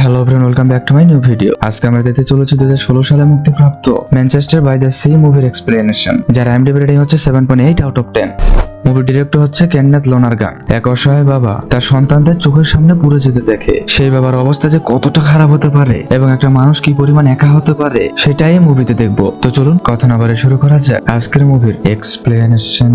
Hello friend welcome back to my new video আজকে আমরা দেখতে চলেছি দু সালে মুক্তিপ্রাপ্ত ম্যানচেস্টার বাই দ্য সি মুভির এক্সপ্লেনেশন যার আইএমডিবি রেটিং হচ্ছে seven point eight out of ten মুভির ডিরেক্টর হচ্ছে কেন্নাথ লোনারগান এক অসহায় বাবা, তার সন্তানদের চোখের সামনে পুড়ে যেতে দেখে। সেই বাবার অবস্থা যে কতটা খারাপ হতে পারে, এবং একটা মানুষ কি পরিমাণ একা হতে পারে, সেটাই মুভিতে দেখব। তো চলুন, কথা না বারে শুরু করা যাক আজকের মুভির এক্সপ্লেনেশন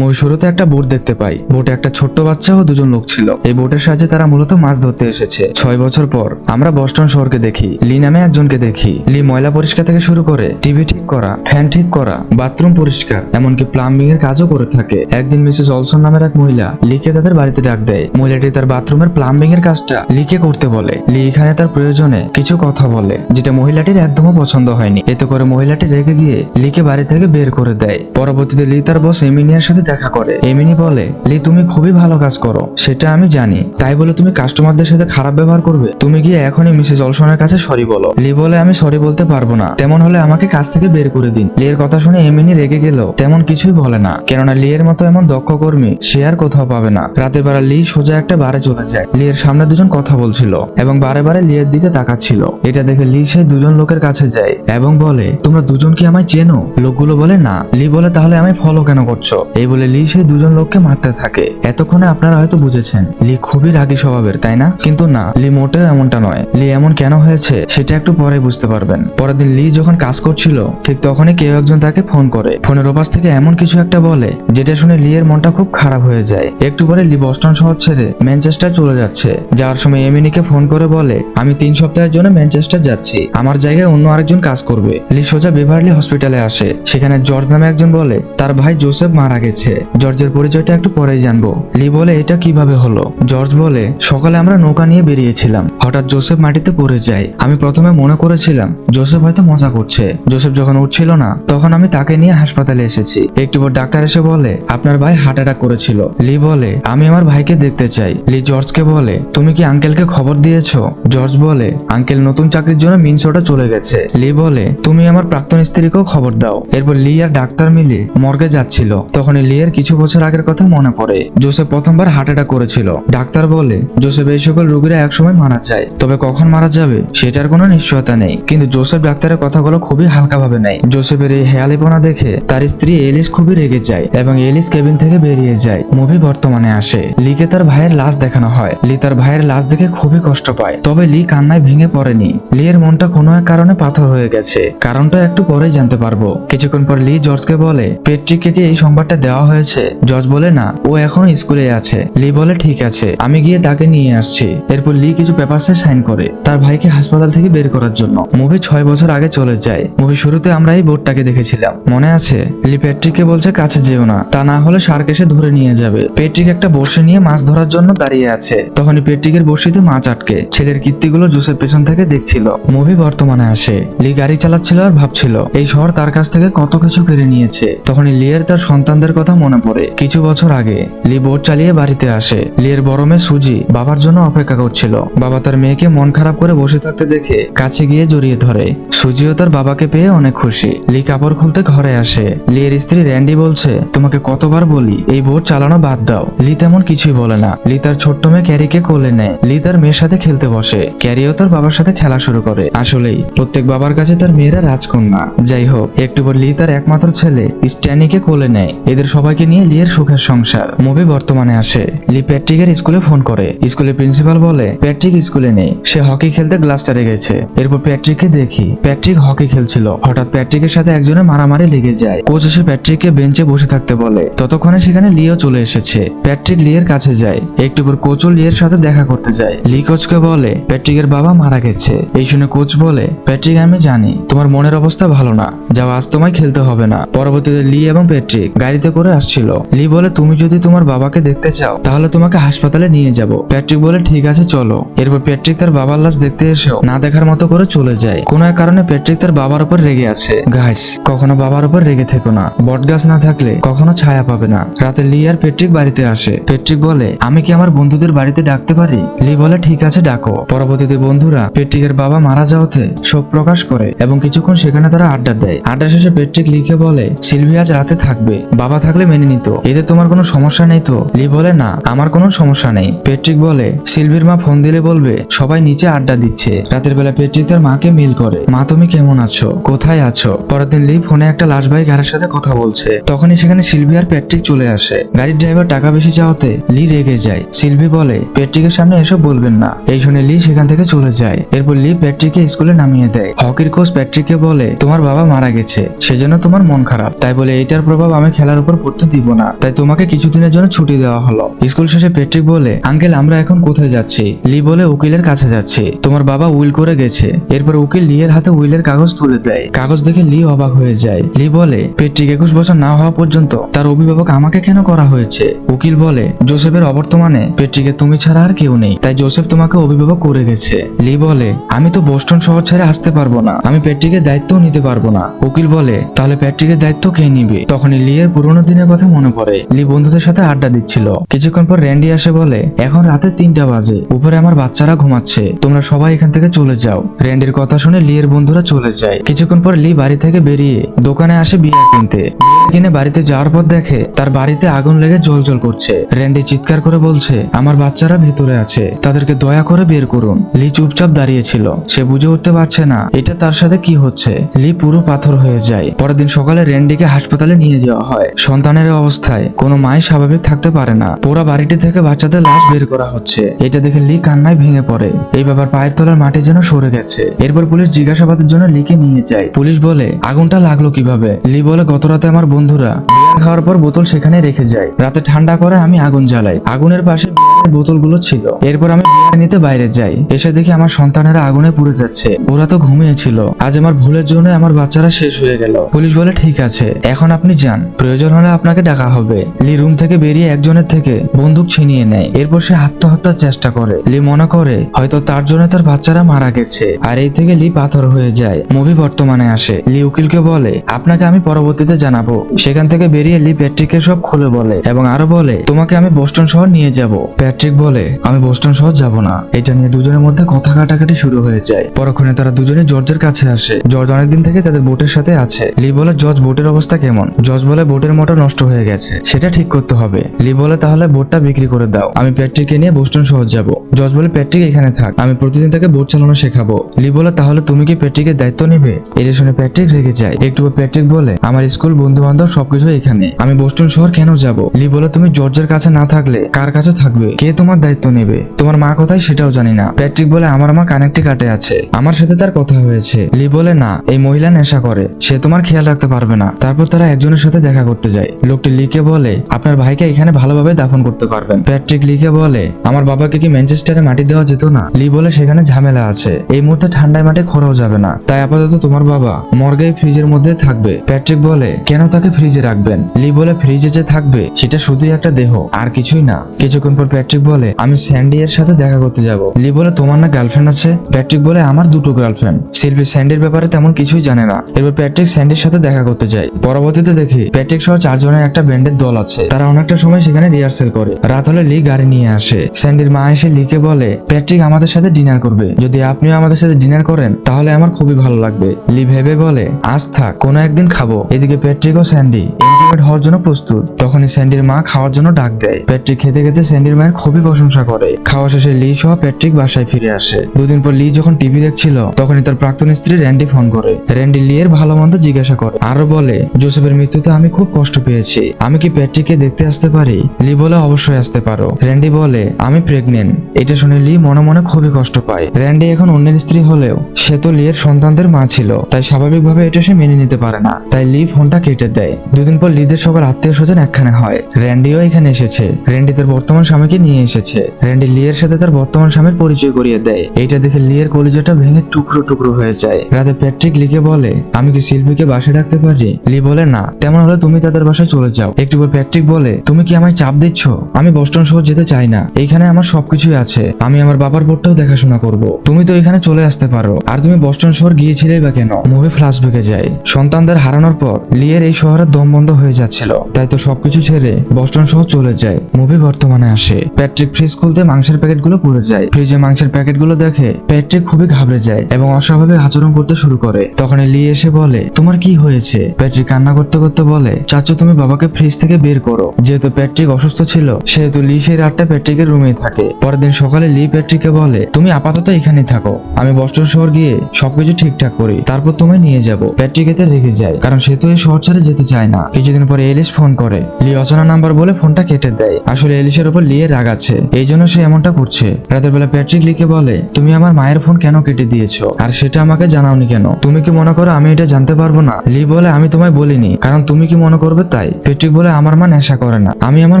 শুরুতে একটা বোট দেখতে পাই। বোটে একটা ছোট্ট বাচ্চা ও দুজন লোক ছিল। এই বোটের সাহায্যে তারা মূলত মাছ ধরতে এসেছে। ছয় বছর পর আমরা বস্টন শহরকে দেখি। লি নামে একজনকে দেখি। লি ময়লা পরিষ্কার থেকে শুরু করে টিভি ঠিক করা, ফ্যান ঠিক করা, বাথরুম পরিষ্কার, এমনকি প্লাম্বিং এর কাজও করে থাকে। একদিন মিসেস অলসন নামের এক মহিলা লিকে তাদের বাড়িতে ডাক দেয়। মহিলাটি তার বাথরুমের প্লাম্বিং এর কাজটা লিকে করতে বলে। লি এখানে তার প্রয়োজনে কিছু কথা বলে, যেটা মহিলাটির একদমও পছন্দ হয়নি। এতে করে মহিলাটি রেগে গিয়ে লিকে বাড়ি থেকে বের করে দেয়। পরবর্তীতে লি তার বস এমিনিয়ার সাথে দেখা করে। এমিনি বলে, লি, তুমি খুবই ভালো কাজ করো, সেটা আমি জানি। তাই বলে তুমি কাস্টমারদের সাথে খারাপ ব্যবহার করবে? তুমি গিয়ে এখনই মিসেস অলসনের কাছে সরি বলো। লি বলে, আমি সরি বলতে পারব না। তেমন হলে আমাকে কাজ থেকে বের করে দিন। লি এর কথা শুনে এমিনি রেগে গেল। তেমন কিছুই বলে না। কেননা লি এর মতো এমন দক্ষ কর্মী, সে আর কোথাও পাবে না। রাতের বেলা লি সোজা একটা বারে চলে যায়। লি এর সামনে দুজন কথা বলছিল এবং বারে বারে লি এর দিকে তাকাচ্ছিল। এটা দেখে লি সেই দুজন লোকের কাছে যায় এবং বলে, তোমরা দুজন কি আমায় চেনো? লোকগুলো বলে, না। লি বলে, তাহলে আমায় ফলো কেন করছ? এই বলে লি সেই দুজন লোককে মারতে থাকে। এতক্ষণে আপনারা হয়তো বুঝেছেন, লি খুবই রাগী স্বভাবের, তাই না? কিন্তু না, লি মোটেও এমনটা নয়। লি এমন কেন হয়েছে, সেটা একটু পরে বুঝতে পারবেন। পরের দিন লি যখন কাজ করছিল, ঠিক তখনই কেউ একজন তাকে ফোন করে। ফোনের ওপাশ থেকে এমন কিছু একটা বলে, যেটা শুনে লি এর মনটা খুব খারাপ হয়ে যায়। একটু পরে লি বস্টন শহর ছেড়ে ম্যানচেস্টার চলে যাচ্ছে। যাওয়ার সময় এমিনিকে ফোন করে বলে, আমি তিন সপ্তাহের জন্য ম্যানচেস্টার যাচ্ছি। আমার জায়গায় অন্য আরেকজন কাজ করবে। লি সোজা বেভারলি হসপিটালে আসে। সেখানে জর্জ নামে একজন বলে, তার ভাই জোসেফ মারা গেছে। জর্জের পরিচয়টা একটু পরেই জানব। লি বলে, এটা কীভাবে হলো? জর্জ বলে, সকালে আমরা নৌকা নিয়ে বেরিয়েছিলাম। হঠাৎ জোসেফ মাটিতে পড়ে যায়। আমি প্রথমে মনে করেছিলাম, জোসেফ হয়তো মজা করছে। জোসেফ যখন উঠছিল না, তখন আমি তাকে নিয়ে হাসপাতালে এসেছি। একটু পর ডাক্তার এসে বলে, আপনার ভাই হার্ট অ্যাটাক করেছিল। লি বলে, আমি আমার ভাইকে দেখতে চাই। লি জর্জকে বলে, তুমি কি আঙ্কেলকে খবর দিয়েছ? জর্জ বলে, আঙ্কেল নতুন চাকরির জন্য মিনসোটা চলে গেছে। লি বলে, তুমি আমার প্রাক্তন স্ত্রীকেও খবর দাও। এরপর লি আর ডাক্তার মিলে মর্গে যাচ্ছিল। তখনই লি এর কিছু বছর আগের কথা মনে পড়ে। জোসেফ প্রথমবার হার্ট অ্যাটাক করেছিল। ডাক্তার বলে জোসেফ, এই সকল রোগীরা একসময় মারা যায়। তবে কখন মারা যাবে, সেটার কোনো নিশ্চয়তা নেই। কিন্তু জোসেফ ডাক্তারের কথাগুলো খুবই হালকাভাবে নেয়। জোসেফের এই হেয়ালিপনা দেখে তার স্ত্রী এলিস খুবই রেগে যায় এবং এলিস কেবিন থেকে বেরিয়ে যায়। মুভি বর্তমানে আসে। লিকে তার ভাইয়ের লাশ দেখানো হয়। লি তার ভাইয়ের লাশ দেখে খুবই কষ্ট পায়। তবে লি কান্নায় ভেঙে পড়েনি। লি এর মনটা কোনো এক কারণে পাথর হয়ে গেছে। কারণটা একটু পরেই জানতে পারব। কিছুক্ষণ পর লি জর্জকে বলে, পেট্রিককে এই সংবাদটা দেওয়া হয়েছে? জর্জ বলে, না, ও এখনও স্কুলে আছে। লি বলে, ঠিক আছে, আমি গিয়ে তাকে নিয়ে আসছি। এরপর লি কিছু পেপারসে সাইন করে তার ভাইকে হাসপাতাল থেকে বের করার জন্য। মুভি ছয় বছর আগে চলে যায়। মুভি শুরুতে আমরা এই বোর্ডটাকে দেখেছিলাম। মনে আছে? লি পেট্রিককে বলছে, কাছে যেও না। তা না হলে শার্ক এসে ধরে নিয়ে যাবে। পেট্রিক একটা বর্ষি নিয়ে মাছ ধরার জন্য দাঁড়িয়ে আছে। তখনই পেট্রিকের বর্ষিতে মাছ আটকে। ছেলের কীর্তিগুলো জুসের পেছন থেকে দেখছিল। মুভি বর্তমানে আসে। লি গাড়ি চালাচ্ছিল আর ভাবছিল, এই শহর তার কাছ থেকে কত কিছু কেড়ে নিয়েছে। তখনই লিয়ের তার সন্তানদের কথা মনে পড়ে। কিছু বছর আগে, লি বোট চালিয়ে বাড়িতে আসে। লিয়ের বড় মেয়ে সুজি বাবার জন্য অপেক্ষা করছিল। বাবা তার মেয়েকে মন খারাপ করে বসে থাকতে দেখে কাছে গিয়ে জড়িয়ে ধরে। সুজিও তার বাবাকে পেয়ে অনেক খুশি। লি কাপড় খুলতে ঘরে আসে। লিয়ের স্ত্রী র্যান্ডি বলছে, তোমাকে কতবার বলি, এই বোট চালানো বাদ দাও। লি তেমন কিছুই বলে না। লি তার ছোট্ট মেয়ে ক্যারিকে কোলে নেয়। লি তার মেয়ের সাথে খেলতে বসে। ক্যারিও তার বাবার সাথে খেলা শুরু করে। আসলেই, প্রত্যেক বাবার কাছে তার মেয়েরা রাজকন্যা। যাই হোক, একটু পর লি তার একমাত্র ছেলে স্ট্যানিকে কোলে নেয়। এদের সবাইকে নিয়ে লিয়ের সুখের সংসার। মুভি বর্তমানে আসে। লি প্যাট্রিকের স্কুলে ফোন করে। স্কুলের প্রিন্সিপাল বলে, প্যাট্রিক স্কুলে নেই। সে হকি খেলতে গ্লাসটারে গেছে। এরপর প্যাট্রিককে দেখি, প্যাট্রিক হকি খেলছিল। হঠাৎ প্যাট্রিকের সাথে একজনের মারামারি লেগে যায়। কোচ এসে প্যাট্রিককে বেঞ্চে বসে থাকতে বলে। ততক্ষণে সেখানে লিও চলে এসেছে। প্যাট্রিক লিয়ের কাছে যায়। একটু পর কোচও লিয়ের সাথে দেখা করতে যায়। লি কোচকে বলে, প্যাট্রিকের বাবা মারা গেছে। এই শুনে কোচ বলে, প্যাট্রিক, আমি জানি। তোমার মনের অবস্থা ভালো না। যাও, আজ তোমায় খেলতে হবে না। পরবর্তীতে লি এবং প্যাট্রিক গাড়িতে করে আসছিল লি বলে, তুমি যদি তোমার বাবাকে দেখতে চাও, তাহলে তোমাকে হাসপাতালে নিয়ে যাব। প্যাট্রিক বলে, ঠিক আছে, চলো। এরপর প্যাট্রিক তার বাবার লাশ দেখতে এসেও না দেখার মতো করে চলে যায়। কোনো এক কারণে প্যাট্রিক তার বাবার উপর রেগে আছে। গাইস কখনো বাবার উপর রেগে থেকো না। বট গাছ না থাকলে কখনো ছায়া পাবে না। রাতে লি আর প্যাট্রিক বাড়িতে আসে। প্যাট্রিক বলে, আমি কি আমার বন্ধুদের বাড়িতে ডাকতে পারি? লি বলে, ঠিক আছে, ডাকো। পরবর্তীতে বন্ধুরা পেট্রিকের বাবা মারা যাওয়াতে শোক প্রকাশ করে এবং কিছুক্ষণ সেখানে তারা আড্ডা দেয়। আড্ডা শেষে পেট্রিক লিখে বলে, সিলভি আজ রাতে থাকবে। বাবা থাকলে মেনে মেনে নিত। এতে তোমার কোনো সমস্যা নেই তো? লি বলে, না, আমার কোনো সমস্যা নেই। পেট্রিক বলে, সিলভির মা ফোন দিলে বলবে, সবাই নিচে আড্ডা দিচ্ছে। রাতের বেলা পেট্রিক তার মাকে মেল করে, মা, তুমি কেমন আছো? কোথায় আছো? পরের দিন লি ফোনে একটা লাশবাহী গাড়ির সাথে কথা বলছে। তখনই সেখানে সিলভি আর পেট্রিক চলে আসে। গাড়ির ড্রাইভার টাকা বেশি চাওয়াতে লি রেগে যায়। সিলভি বলে পেট্রিকের সামনে এসব বলবেন না। এই শুনে লি সেখান থেকে চলে যায়। এরপর লি প্যাট্রিককে স্কুলে নামিয়ে দেয়। হকির কোচ প্যাট্রিককে বলে, তোমার বাবা মারা গেছে, সেজন্য তোমার মন খারাপ। তাই বলে, এইটার প্রভাব আমি খেলার উপর পড়তে দিব না। তাই তোমাকে কিছুদিনের জন্য ছুটি দেওয়া হলো। স্কুল শেষে প্যাট্রিক বলে, আঙ্কেল, আমরা এখন কোথায় যাচ্ছি? লি বলে, উকিলের কাছে যাচ্ছি। তোমার বাবা উইল করে গেছে। এরপর উকিল লি এর হাতে উইলের কাগজ তুলে দেয়। কাগজ দেখে লি অবাক হয়ে যায়। লি বলে পেট্রিক একুশ বছর না হওয়া পর্যন্ত তার অভিভাবক আমাকে কেন করা হয়েছে? উকিল বলে, জোসেফের অবর্তমানে পেট্রিকে তুমি ছাড়া আর কেউ নেই, তাই জোসেফ তোমাকে অভিভাবক করে গেছে। লি বলে, আমি তো বোস্টন শহর ছেড়ে আসতে পারব না। আমি প্যাট্রিকের দায়িত্বও নিতে পারব না। উকিল বলে, তাহলে প্যাট্রিকের দায়িত্ব কে নিবে? তখনই লি এর পুরোনো দিনের কথা মনে পড়ে। লি বন্ধুদের সাথে আড্ডা দিচ্ছিল। কিছুক্ষণ পর র্যান্ডি আসে বলে এখন রাতে তিনটা বাজে। উপরে আমার বাচ্চারা ঘুমাচ্ছে। তোমরা সবাই এখান থেকে চলে যাও। র্যান্ডির কথা শুনে লি এর বন্ধুরা চলে যায়। কিছুক্ষণ পর লি বাড়ি থেকে বেরিয়ে দোকানে আসে বিয়ার কিনতে। বিয়ার কিনে বাড়িতে যাওয়ার পর দেখে তার বাড়িতে আগুন লেগে জল করছে। র্যান্ডি চিৎকার করে বলছে আমার বাচ্চারা ভেতরে আছে। তাদেরকে দয়া করে বের করুন। লি চুপচাপ দাঁড়িয়েছিল। সে বুঝে উঠতে পারছে না এটা তার সাথে কি হচ্ছে? লি পুরো পাথর হয়ে যায়। পরের দিন সকালে র্যান্ডিকে হাসপাতালে নিয়ে যাওয়া হয়। সন্তানের এই অবস্থায় কোনো মাই স্বাভাবিক থাকতে পারে না। পুরো বাড়িটি থেকে বাচ্চাদের লাশ বের করা হচ্ছে। এটা দেখে লি কান্নায় ভেঙে পড়ে। এই ব্যাপার পায়ের তলার মাটি যেন সরে গেছে। এরপর পুলিশ জিজ্ঞাসাবাদের জন্য লিকে নিয়ে যায়। পুলিশ বলে, আগুনটা লাগল কীভাবে? লি বলে, গত রাতে আমার বন্ধুরা খাওয়ার পর বোতল সেখানে রেখে যায়। রাতে ঠান্ডা করে আমি আগুন জ্বালাই। আগুনের পাশে বোতলগুলো ছিল। এরপর আমি বিয়ার নিতে বাইরে যাই। এসে দেখি আমার সন্তানেরা আগুনে পুড়ে যাচ্ছে। ওরা তো ঘুমিয়েছিল। আজ আমার ভুলের জন্য আমার বাচ্চারা শেষ হয়ে গেল। পুলিশ বলে, ঠিক আছে, এখন আপনি যান। প্রয়োজন হলে আপনাকে ডাকা হবে। লি রুম থেকে বেরিয়ে একজনের থেকে বন্দুক ছিনিয়ে নেয়। এরপর সে আত্মহত্যার চেষ্টা করে। লি মনে করে, হয়তো তার জন্য তার বাচ্চারা মারা গেছে। আর এই থেকে লি পাথর হয়ে যায়। মুভি বর্তমানে আসে। লি উকিলকে বলে, আপনাকে আমি পরবর্তীতে জানাব। সেখান থেকে বেরিয়ে লি প্যাট্রিককে সব খুলে বলে এবং আরও বলে, তোমাকে আমি বোস্টন শহর নিয়ে যাব। প্যাট্রিক বলে, আমি বোস্টন শহর যাব না। এটা নিয়ে দুজনের মধ্যে কথা কাটাকাটি শুরু হয়ে যায়। পরক্ষণে তারা দুজনে জর্জের কাছে আসে। জর্জ অনেকদিন থেকে তাদের বোটের সাথে আছে। লি বলে, জর্জ, বোটের অবস্থা কেমন? জর্জ বলে, বোটের মোটর নষ্ট হয়ে গেছে। সেটা ঠিক করতে হবে। লি বলে, তাহলে বোটটা বিক্রি করে দাও। আমি প্যাট্রিককে নিয়ে বোস্টন শহর যাব। জর্জ বলে, প্যাট্রিক এখানে থাক। আমি প্রতিদিন তাকে বোট চালানো শেখাবো। লি বলে, তাহলে তুমি কি প্যাট্রিকের দায়িত্ব নেবে? এটা শুনে প্যাট্রিক রেগে যায়। একটু প্যাট্রিক বলে, আমার স্কুল বন্ধু বান্ধব সবকিছু এখানে। আমি বোস্টন শহর কেন যাব? লি বলে, তুমি জর্জের কাছে না থাকলে কার কাছে থাকবে? কে তোমার দায়িত্ব নেবে? তোমার মা কোথায় সেটাও জানি না। প্যাট্রিক বলে, আমার মা কানেক্টে কাটে আছে। আমার সাথে তার কথা হয়েছে। লি বলে, না, এই মহিলা নেশা করে। সে তোমার খেয়াল রাখতে পারবে না। তারপর তারা একজনের সাথে দেখা করতে যায়। লোকটি লিকে বলে, আপনার ভাইকে এখানে ভালোভাবে দাফন করতে পারবেন। প্যাট্রিক লিকে বলে, আমার বাবাকে কি ম্যানচেস্টারে মাটি দেওয়া যেত না? লি বলে, সেখানে ঝামেলা আছে। এই মুহূর্তে ঠান্ডায় মাঠে খরাও যাবে না। তাই আপাতত তোমার বাবা মর্গে ফ্রিজের মধ্যে থাকবে। প্যাট্রিক বলে, কেন তাকে ফ্রিজে রাখবেন? লি বলে, ফ্রিজে যে থাকবে, সেটা শুধুই একটা দেহ, আর কিছুই না। কিছুক্ষণ পর প্যাট্রিক বলে, আমি স্যান্ডি এর সাথে দেখা করতে যাব। লি বলে, তোমার না গার্লফ্রেন্ড আছে? প্যাট্রিক বলে, আমার দুটো গার্লফ্রেন্ড। শিল্পী স্যান্ডির ব্যাপারে তেমন কিছুই জানে না। এরপর প্যাট্রিক স্যান্ডির সাথে দেখা করতে যায়। পরবর্তীতে দেখি, প্যাট্রিক সহ চারজনের একটা ব্যান্ডের দল আছে। তারা অনেকটা সময় সেখানে রিহার্সেল করে। রাত হলে লি গাড়ি নিয়ে আসে। স্যান্ডির মা এসে লিকে বলে, প্যাট্রিক আমাদের সাথে ডিনার করবে। যদি আপনিও আমাদের সাথে ডিনার করেন, তাহলে আমার খুবই ভালো লাগবে। লি ভেবে বলে, আজ থাক, কোনো একদিন খাব। এদিকে প্যাট্রিক ও স্যান্ডি ইন্টিমেট হওয়ার জন্য প্রস্তুত। তখনই স্যান্ডির মা খাওয়ার জন্য ডাক দেয়। প্যাট্রিক খেতে খেতে স্যান্ডির মায়ের খুবই প্রশংসা করে। খাওয়া শেষে লি সহ প্যাট্রিক বাসায় ফিরে আসে। দুদিন পর লি যখন টিভি দেখছিল, তখনই তার প্রাক্তন স্ত্রী র্যান্ডি ফোন করে। র্যান্ডি লি এর ভালো মন্দ জিজ্ঞাসা করে। আরও বলে, জোসেফের মৃত্যুতে আমি খুব কষ্ট পেয়েছি। আমি কি প্যাট্রিককে দেখতে আসতে পারি? লি বলে অবশ্যই আসতে পারো। র্যান্ডি বলে, আমি প্রেগনেন্ট এটা শুনে লি মনে মনে খুবই কষ্ট পায়। র্যান্ডি এখন অন্যের স্ত্রী হলেও, সে তো লিয়ের সন্তানদের মা ছিল, তাই স্বাভাবিকভাবে এটা সে মেনে নিতে পারে না। তাই লি ফোনটা কেটে দেয়। দুদিন পর লিদের সকল আত্মীয় স্বজন একখানে হয়। র্যান্ডিও এখানে এসেছে। র্যান্ডি তার বর্তমান স্বামীকে নিয়ে এসেছে। র্যান্ডি লিয়ের সাথে তার বর্তমান স্বামীর পরিচয় করিয়ে দেয়। এইটা দেখে লিয়ের কলিজাটা ভেঙে টুকরো টুকরো হয়ে যায়। রাতে প্যাট্রিক লিকে বলে, আমি কি শিল্পীকে বাসায় ডাকতে পারি? লি বলে, না। তেমন হলে তুমি তাদের বাসায় চলে যাও। একটু পর প্যাট্রিক বলে, তুমি কি আমায় চাপ দিচ্ছ? আমি বস্টন শহর যেতে চাই না। এইখানে আমার সবকিছুই আছে। আমি আমার বাবার বোর্ডটাও দেখাশোনা করব। তুমি তো এখানে চলে আসতে পারো। আর তুমি বস্টন শহর গিয়েছিলে বা কেন? মুভি ফ্ল্যাশব্যাকে যায়। সন্তানদের হারানোর পর লিয়ের এই শহরের দম বন্ধ হয়ে যাচ্ছিল। তাই তো সবকিছু ছেড়ে বস্টন শহর চলে যায়। মুভি বর্তমানে আসে। প্যাট্রিক ফ্রিজ খুলতে মাংসের প্যাকেটগুলো পড়ে যায়। ফ্রিজে মাংসের প্যাকেটগুলো দেখে প্যাট্রিক খুবই ঘাবড়ে যায় এবং অস্বাভাবিক আচরণ করতে শুরু করে। তখন লি এসে বলে, তোমার কি হয়েছে? প্যাট্রিক কান্না করতে করতে বলে, চাচু, তুমি বাবাকে ফ্রিজ থেকে বের করো। যেহেতু প্যাট্রিক অসুস্থ ছিল, সেহেতু লি সেই রাতটা প্যাট্রিকের রুমেই থাকে। পরের দিন সকালে লি প্যাট্রিককে বলে, তুমি আপাতত এখানে থাকো। আমি বস্টন শহর গিয়ে সবকিছু ঠিকঠাক করি। তারপর তোমায় নিয়ে যাব। প্যাট্রিক এতে রেগে যায়, কারণ সে তো এই শহর ছেড়ে যেতে চায় না। কিছুদিন পরে এলিস ফোন করে। লি অচেনা নাম্বার বলে ফোনটা কেটে দেয়। আসলে এলিসের উপর লিয়ে রাগ আছে। এই জন্য সে এমনটা করছে। রাতের বেলা প্যাট্রিক লিকে বলে, তুমি আমার মায়ের ফোন কেন কেটে দিয়েছ? আর সেটা আমাকে জানাওনি কেন? তুমি কি মনে করো আমি এটা জানতে পারব না? লি বলে, আমি তোমায় বলিনি, কারণ তুমি কি মনে করবে তাই? প্যাট্রিক বলে আমার মা নেশা করে না। আমি আমার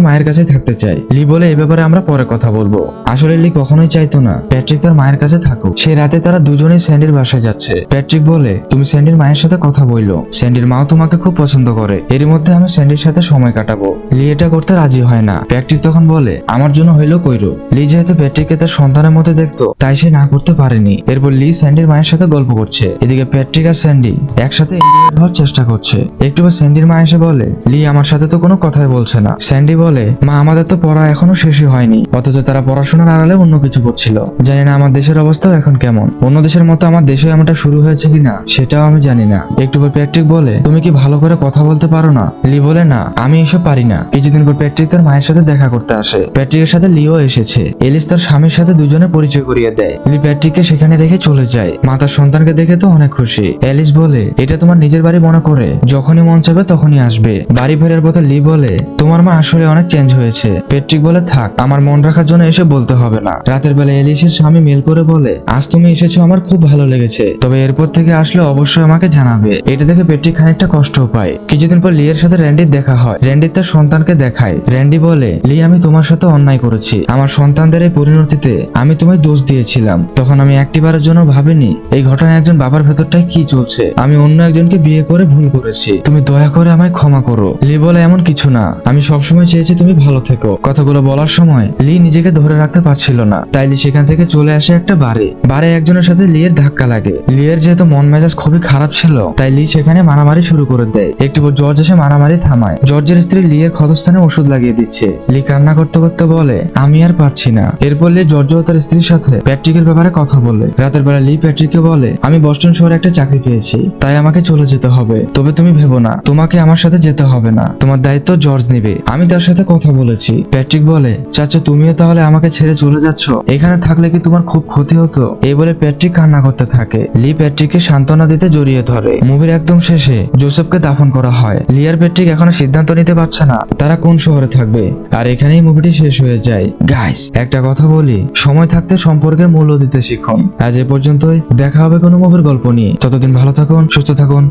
মায়ের কাছে থাকতে চাই। লি বলে এ ব্যাপারে আমরা পরে কথা বলব। আসলে লি কখনোই চাইতো না। প্যাট্রিক তার মায়ের কাছে থাকুক। সেই রাতে তারা দুজনেই স্যান্ডির বাসায় যাচ্ছে। প্যাট্রিক বলে, তুমি স্যান্ডির মায়ের সাথে কথা বইলো স্যান্ডির মাও তোমাকে খুব পছন্দ করে। এর মধ্যে আমি স্যান্ডির সাথে সময় কাটাবো। লি এটা করতে রাজি হয় না। প্যাট্রিক তখন বলে, আমার জন্য হইল কইরো। লি যেহেতু প্যাট্রিককে তার সন্তানের মতো দেখতো, তাই সে না করতে পারেনি। এরপর লি স্যান্ডির মায়ের সাথে গল্প করছে। এদিকে প্যাট্রিক আর স্যান্ডি একসাথে ইন্ডিয়ার হওয়ার চেষ্টা করছে। একটু পর স্যান্ডির মা এসে বলে, লি আমার সাথে তো কোনো কথাই বলছে না। স্যান্ডি বলে, মা, আমাদের তো পড়া এখনও শেষই হয়নি। অথচ তারা পড়াশোনার আড়ালে অন্য কিছু করছিল। জানি না আমার দেশের অবস্থাও এখন কেমন। অন্য দেশের মতো আমার দেশে এমনটা শুরু হয়েছে কিনা, সেটাও আমি জানি না। একটু পর প্যাট্রিক বলে, তুমি কি ভালো করে কথা বলতে পারো না? লি বলে, না, আমি এসব পারি না। কিছুদিন পর প্যাট্রিক তার মায়ের সাথে দেখা করতে আসে। প্যাট্রিকের সাথে লিও এসেছে। এলিস তার স্বামীর সাথে দুজনে পরিচয় করিয়ে দেয়। লি প্যাট্রিককে সেখানে রেখে চলে যায়। মা তার সন্তানকে দেখে তো অনেক খুশি। এলিস বলে, এটা তোমার নিজের বাড়ি মনে করে। যখনই মন চাবে তখনই আসবে। বাড়ি ফেরার পথে লি বলে, তোমার মা আসলে অনেক চেঞ্জ হয়েছে। পেট্রিক বলে, থাক, আমার মন রাখার জন্য এসে বলতে হবে না। রাতের বেলা এলিসের স্বামী মেল করে বলে, আজ তুমি এসেছ, আমার খুব ভালো লেগেছে। তবে এরপর থেকে আসলে অবশ্যই আমাকে জানাবে। এটা দেখে পেট্রিক খানিকটা কষ্ট পায়। কিছুদিন পর লিয়ের সাথে র্যান্ডির দেখা হয়। র্যান্ডি তার সন্তানকে দেখায়। র্যান্ডি বলে, লি, আমি তোমার সাথে অন্যায় করেছি। আমার সন্তানদের এই পরিণতিতে আমি তোমায় দোষ দিয়েছিলাম। তখন আমি একটিবারের জন্য ভাবিনি, এই ঘটনায় একজন বাবার ভেতরটায় কি চলছে। আমি অন্য একজনকে বিয়ে করে ভুল করেছি। তুমি দয়া করে আমায় ক্ষমা করো। লি বলে এমন কিছু না। আমি সবসময় চেয়েছি তুমি ভালো থেকো। কথাগুলো বলার সময় লি নিজেকে ধরে রাখতে পারছিল না। তাই লি সেখান থেকে চলে আসে একটা বারে। বারে একজনের সাথে লিয়ের ধাক্কা লাগে। লিয়ের যেহেতু মন মেজাজ খুবই খারাপ ছিল, তাই লি সেখানে মারামারি শুরু করে দেয়। একটু জর্জ এসে মারামারি থামায়। জর্জের স্ত্রী লিয়ের ক্ষতস্থানে ওষুধ লাগিয়ে দিচ্ছে। লি কান্না করতে করতে বলে, আমি আর পারছি না। এরপর লি জর্জ তার স্ত্রীর সাথে প্যাট্রিকের ব্যাপারে কথা বলে। রাতের বেলা লি প্যাট্রিককে বলে, আমি বস্টন শহরে একটা চাকরি পেয়েছি। তাই আমাকে চলে যেতে হবে। তবে তুমি ভেবো না। তোমাকে আমার সাথে যেতে হবে না। তোমার দায়িত্ব জর্জ নেবে। আমি তার সাথে কথা বলেছি। প্যাট্রিক বলে, চাচা, তুমিও তাহলে আমাকে ছেড়ে চলে যাচ্ছ? এখানে থাকলে কি তোমার খুব ক্ষতি হতো? এই বলে প্যাট্রিক কান্না করতে থাকে। লি প্যাট্রিককে সান্ত্বনা দিতে জড়িয়ে ধরে। মুভির একদম শেষে জোসেফকে দাফন করা হয়। লিয়ার প্যাট্রিক এখনও সিদ্ধান্ত নিতে পারছে না। তারা কোন শহরে থাকবে? আর এখানেই মুভিটি শেষ হয়ে যায়। গাইস একটা কথা বলি। সময় থাকতে সম্পর্কের মূল্য দিতে শিখুন। আজ এ পর্যন্তই। দেখা হবে কোনো মুভির গল্প নিয়ে। ততদিন ভালো থাকুন, সুস্থ থাকুন।